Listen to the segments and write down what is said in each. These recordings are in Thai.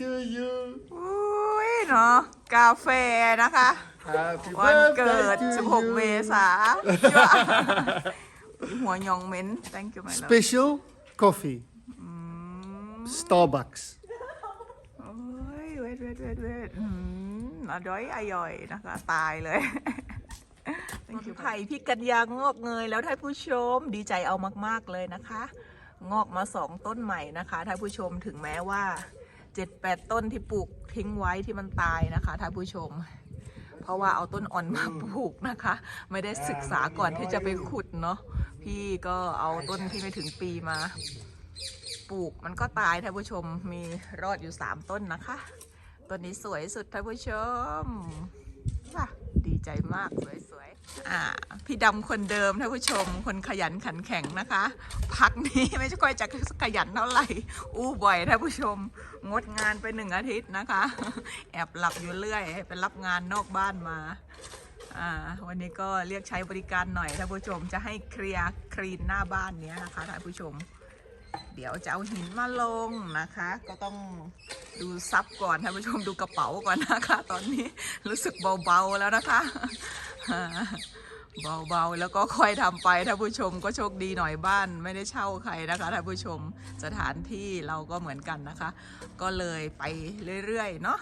to you อุ้ยเนาะกาแฟนะคะ Happy วันเกิด birthday to 16 เม you ษาหัวยองเม้น thank you my love Special coffee Starbucks โอ้ยเวทเวทเวทเวทอืมอร่อยอร่อยนะคะ ตายเลย thank you ไผ่พี่กัญญางอกเงยแล้วท่านผู้ชมดีใจเอามาก ๆ เลยนะคะ งอกมาสองต้นใหม่นะคะท่านผู้ชมถึงแม้ว่า เจ็ดแปดต้นที่ปลูกทิ้งไว้ที่มันตายนะคะท่านผู้ชม เพราะว่าเอาต้นอ่อนมาปลูกนะคะ ไม่ได้ศึกษาก่อนที่จะไปขุดเนาะพี่ก็เอาต้นที่ไม่ถึงปีมา ปลูกมันก็ตายท่านผู้ชมมีรอดอยู่3ต้นนะคะต้นนี้สวยสุดท่านผู้ชมว่ะดีใจมากสวยๆอ่า พี่ดำคนเดิมท่านผู้ชม คนขยันขันแข็งนะคะ พักนี้ไม่ค่อยจะขยันเท่าไหร่ อู้บ่อยท่านผู้ชม งดงานไปหนึ่งอาทิตย์นะคะ แอบหลับอยู่เรื่อยไปรับงานนอกบ้านมาวันนี้ก็เรียกใช้บริการหน่อยท่านผู้ชมจะให้เคลียร์คลีนหน้าบ้านเนี้ยนะคะท่านผู้ชม เดี๋ยวจะเอาหินมาลงนะคะ ก็ต้องดูซับก่อนท่านผู้ชมดูกระเป๋าก่อนนะคะ ตอนนี้รู้สึกเบาๆแล้วนะคะ เบาๆ แล้วก็ค่อยทำไปท่านผู้ชมก็โชคดีหน่อยบ้านไม่ได้เช่าใครนะคะท่านผู้ชมสถานที่เราก็เหมือนกันนะคะ ก็เลยไปเรื่อยๆเนาะ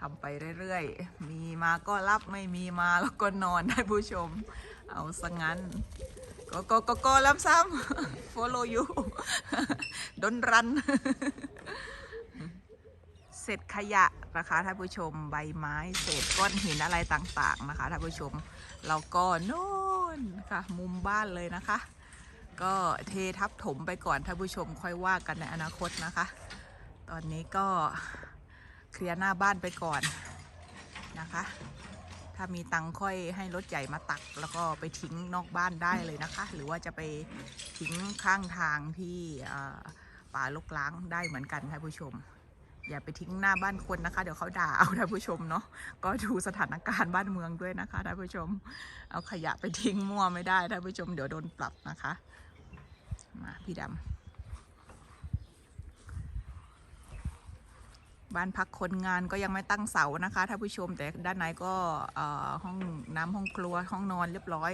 ทำไปเรื่อยๆ มีมาก็รับไม่มีมาแล้วก็นอนท่านผู้ชม เอาซะงั้นก็ก็ก็ก็ล้ำซ้ำ follow you ดนรัน ศษขยะนะคะท่านผู้ชมใบไม้เศษก้อนหินอะไรต่างๆนะคะท่านผู้ชมเราก็โน่นค่ะมุมบ้านเลยนะคะ ก็เททับถมไปก่อนท่านผู้ชมค่อยว่ากันในอนาคตนะคะ ตอนนี้ก็เคลียร์หน้าบ้านไปก่อนนะคะ ถ้ามีตังค่อยให้รถใหญ่มาตัก แล้วก็ไปทิ้งนอกบ้านได้เลยนะคะ หรือว่าจะไปทิ้งข้างทางที่ป่าลกล้างได้เหมือนกันท่านผู้ชม อย่าไปทิ้งหน้าบ้านคนนะคะ เดี๋ยวเขาด่าเอาท่านผู้ชมเนาะก็ดูสถานการณ์บ้านเมืองด้วยนะคะท่านผู้ชม เอาขยะไปทิ้งมั่วไม่ได้ท่านผู้ชมเดี๋ยวโดนปรับนะคะมาพี่ดำบ้านพักคนงานก็ยังไม่ตั้งเสานะคะท่านผู้ชมแต่ด้านในก็ห้องน้ำห้องครัวห้องนอนเรียบร้อย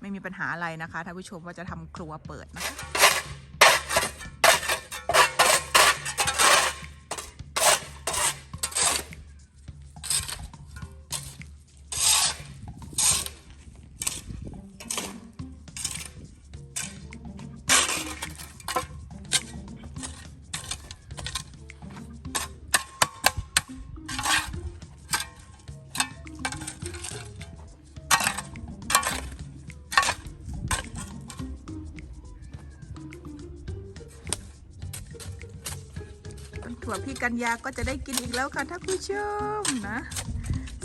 ไม่มีปัญหาอะไรนะคะท่านผู้ชมว่าจะทำครัวเปิดนะคะ ถั่วพี่กัญญาก็จะได้กินอีกแล้วค่ะท่านผู้ชมนะ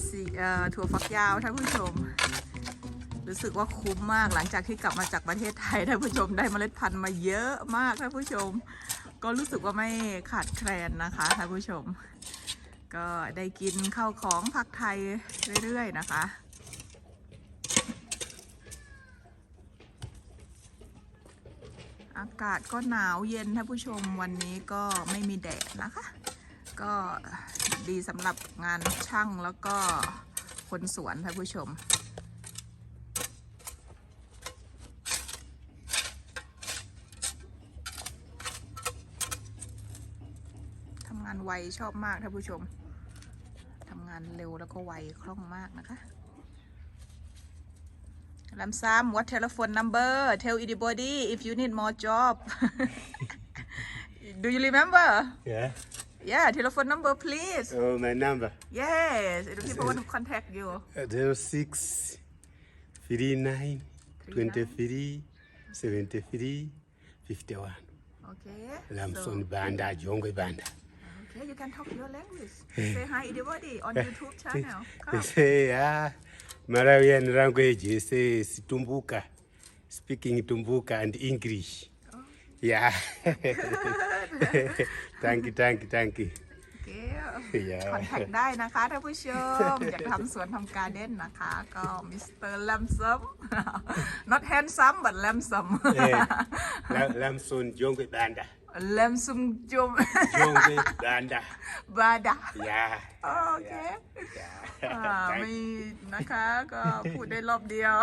สีเอ่อถั่วฝักยาวท่านผู้ชม รู้สึกว่าคุ้มมากหลังจากที่กลับมาจากประเทศไทยท่านผู้ชมได้เมล็ดพันธุ์มาเยอะมากท่านผู้ชม ก็รู้สึกว่าไม่ขาดแคลนนะคะท่านผู้ชม ก็ได้กินข้าวของผักไทยเรื่อยๆนะคะ อากาศก็หนาวเย็นท่านผู้ชมวันนี้ก็ไม่มีแดดนะคะ ก็ดีสำหรับงานช่างแล้วก็คนสวนท่านผู้ชมทำงานไวชอบมากท่านผู้ชมทำงานเร็วแล้วก็ไวคล่องมากนะคะ Lamsam, what telephone number? Tell anybody if you need more job. Do you remember? Yeah Yeah, telephone number, please. Oh my number Yes, if people want to contact you. zero six three nine twenty three seventy three fifty one Okay. Lamson Banda Jongwe Banda okay, you can talk your language. Say hi, everybody, on YouTube channel. They Come. say ah Malawian language is says Tumbuka speaking Tumbuka and English yeah thank you thank you thank you โอเค Yeah. คอนแทคได้นะคะท่านผู้ชม อยากทำสวนทำการเด่นนะคะ ก็มิสเตอร์แลมซัม not handsome but แลมซัม Eh, Lam- Lamson Jongwe Banda langsung jom Jom ke Belanda. bada Ya. โอเค Ya. อ่า Thank มีนะคะ ก็พูดได้รอบเดียว